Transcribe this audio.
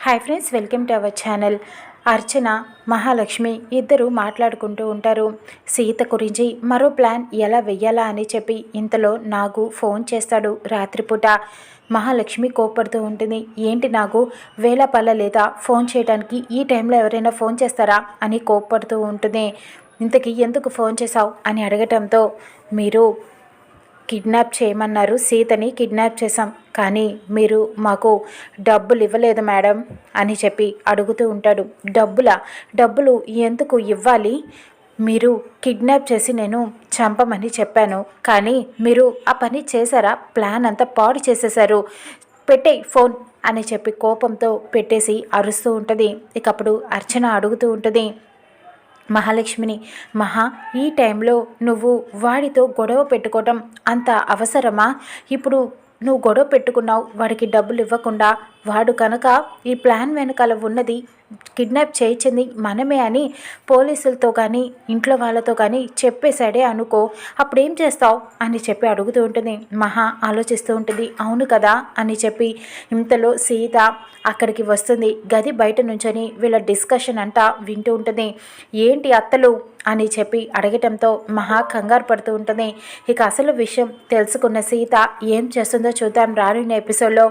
Hi friends welcome to our channel. Archana Mahalakshmi ఇద్దరు మాట్లాడుకుంటూ ఉంటారు. సీత గురించి మరో ప్లాన్ ఎలా వెయ్యాలా అని చెప్పి ఇంతలో నాగు ఫోన్ చేస్తాడు రాత్రిపూట. మహాలక్ష్మి కోపడుతూ ఉంటుంది. ఏంటి నాకు వేళ పల్ల లేదా ఫోన్ చేయడానికి ఈ టైంలో ఎవరైనా ఫోన్ చేస్తారా అని కోపడుతూ ఉంటుంది. ఇంతకీ ఎందుకు ఫోన్ చేశావు అని అడగటంతో మీరు కిడ్నాప్ చేయమన్నారు. సీతని కిడ్నాప్ చేశాం. కానీ మీరు మాకు డబ్బులు ఇవ్వలేదు మేడం అని చెప్పి అడుగుతూ ఉంటాడు. డబ్బులా? డబ్బులు ఎందుకు ఇవ్వాలి? మీరు కిడ్నాప్ చేసి నేను చంపమని చెప్పాను. కానీ మీరు ఆ పని చేశారా? ప్లాన్ అంతా పాడు చేసేశారు. పెట్టే ఫోన్ అని చెప్పి కోపంతో పెట్టేసి అరుస్తూ ఉంటుంది. ఇకప్పుడు అర్చన అడుగుతూ ఉంటుంది. మహాలక్ష్మిని మహా ఈ టైంలో నువ్వు వాడితో గొడవ పెట్టుకోవటం అంత అవసరమా? ఇప్పుడు నువ్వు గొడవ పెట్టుకున్నావు వాడికి డబ్బులు ఇవ్వకుండా. వాడు కనుక ఈ ప్లాన్ వెనకాల ఉన్నది కిడ్నాప్ చేయించింది మనమే అని పోలీసులతో కానీ ఇంట్లో వాళ్ళతో కానీ చెప్పేశాడే అనుకో. అప్పుడు ఏం చేస్తావు? అని చెప్పి అడుగుతూ ఉంటుంది. మహా ఆలోచిస్తూ ఉంటుంది. అవును కదా అని చెప్పి ఇంతలో సీత అక్కడికి వస్తుంది. గది బయట నుంచొని వీళ్ళ డిస్కషన్ అంతా వింటూ ఉంటుంది. ఏంటి అత్తలు? అని చెప్పి అడగటంతో మహా కంగారు పడుతూ ఉంటుంది. ఇక అసలు విషయం తెలుసుకున్న సీత ఏం చేస్తుందో చూద్దాం రానున్న ఎపిసోడ్లో